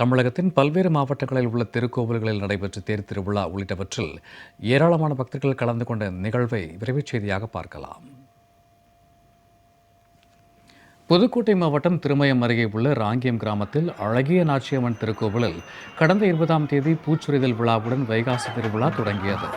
தமிழகத்தின் பல்வேறு மாவட்டங்களில் உள்ள திருக்கோவில்களில் நடைபெற்ற தேர் திருவிழா உள்ளிட்டவற்றில் ஏராளமான பக்தர்கள் கலந்து கொண்ட நிகழ்வை விரைவுச் செய்தியாக பார்க்கலாம். புதுக்கோட்டை மாவட்டம் திருமயம் அருகே உள்ள ராங்கியம் கிராமத்தில் அழகிய நாச்சியம்மன் திருக்கோவிலில் கடந்த இருபதாம் தேதி பூச்சுரிதல் விழாவுடன் வைகாசி திருவிழா தொடங்கியது.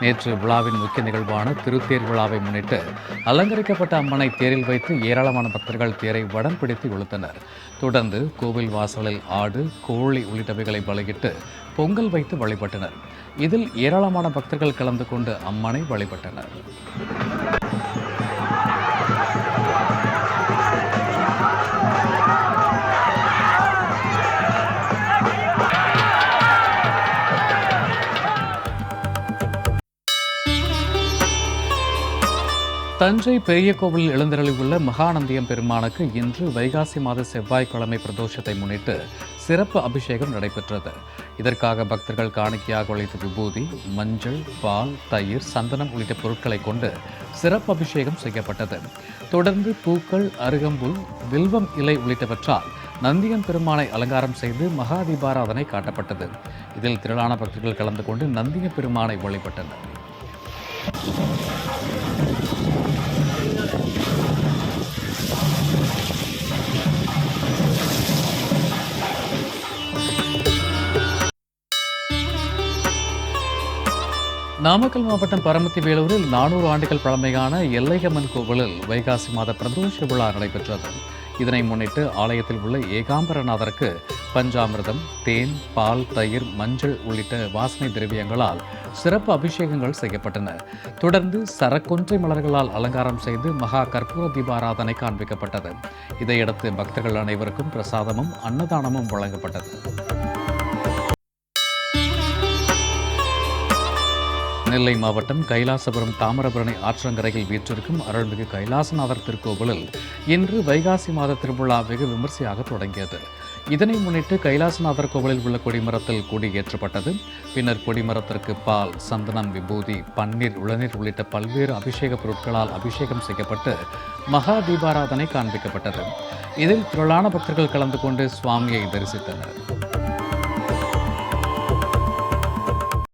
நேற்று விழாவின் முக்கிய நிகழ்வான திருத்தேர் விழாவை முன்னிட்டு அலங்கரிக்கப்பட்ட அம்மனை தேரில் வைத்து ஏராளமான பக்தர்கள் தேரை வடம் பிடித்து இழுத்தனர். தொடர்ந்து கோவில் வாசலில் ஆடு கோழி உள்ளிட்டவைகளை பலியிட்டு பொங்கல் வைத்து வழிபட்டனர். இதில் ஏராளமான பக்தர்கள் கலந்து கொண்டு அம்மனை வழிபட்டனர். தஞ்சை பெரிய கோவிலில் எழுந்தருளியுள்ள மகாநந்தியம் பெருமானுக்கு இன்று வைகாசி மாத செவ்வாய்க்கிழமை பிரதோஷத்தை முன்னிட்டு சிறப்பு அபிஷேகம் நடைபெற்றது. இதற்காக பக்தர்கள் காணிக்கையாக உழைத்த விபூதி மஞ்சள் பால் தயிர் சந்தனம் உள்ளிட்ட பொருட்களை கொண்டு சிறப்பு அபிஷேகம் செய்யப்பட்டது. தொடர்ந்து பூக்கள் அருகம்புல் வில்வம் இலை உள்ளிட்டவற்றால் நந்தியம் பெருமானை அலங்காரம் செய்து மகா தீபாராதனை காட்டப்பட்டது. இதில் திரளான பக்தர்கள் கலந்து கொண்டு நந்திய பெருமானை வழிபட்டனர். நாமக்கல் மாவட்டம் பரமத்தி வேலூரில் நானூறு ஆண்டுகள் பழமையான எல்லையம்மன் கோவிலில் வைகாசி மாத பிரதோஷ விழா நடைபெற்றது. இதனை முன்னிட்டு ஆலயத்தில் உள்ள ஏகாம்பரநாதருக்கு பஞ்சாமிர்தம் தேன் பால் தயிர் மஞ்சள் உள்ளிட்ட வாசனை திரவியங்களால் சிறப்பு அபிஷேகங்கள் செய்யப்பட்டன. தொடர்ந்து சரக்கொன்றை மலர்களால் அலங்காரம் செய்து மகா கற்பூர தீபாராதனை காண்பிக்கப்பட்டது. இதையடுத்து பக்தர்கள் அனைவருக்கும் பிரசாதமும் அன்னதானமும் வழங்கப்பட்டது. நெல்லை மாவட்டம் கைலாசபுரம் தாமிரபரணி ஆற்றங்கரையில் வீற்றிருக்கும் அருள்மிகு கைலாசநாதர் திருக்கோவிலில் இன்று வைகாசி மாத திருவிழா வெகு விமர்சையாக தொடங்கியது. இதனை முன்னிட்டு கைலாசநாதர் கோவிலில் உள்ள கொடிமரத்தில் கொடி ஏற்றப்பட்டது. பின்னர் கொடிமரத்திற்கு பால் சந்தனம் விபூதி பன்னீர் உளநீர் உள்ளிட்ட பல்வேறு அபிஷேக பொருட்களால் அபிஷேகம் செய்யப்பட்டு மகா தீபாராதனை காண்பிக்கப்பட்டது. இதில் திரளான பக்தர்கள் கலந்து கொண்டு சுவாமியை தரிசித்தனர்.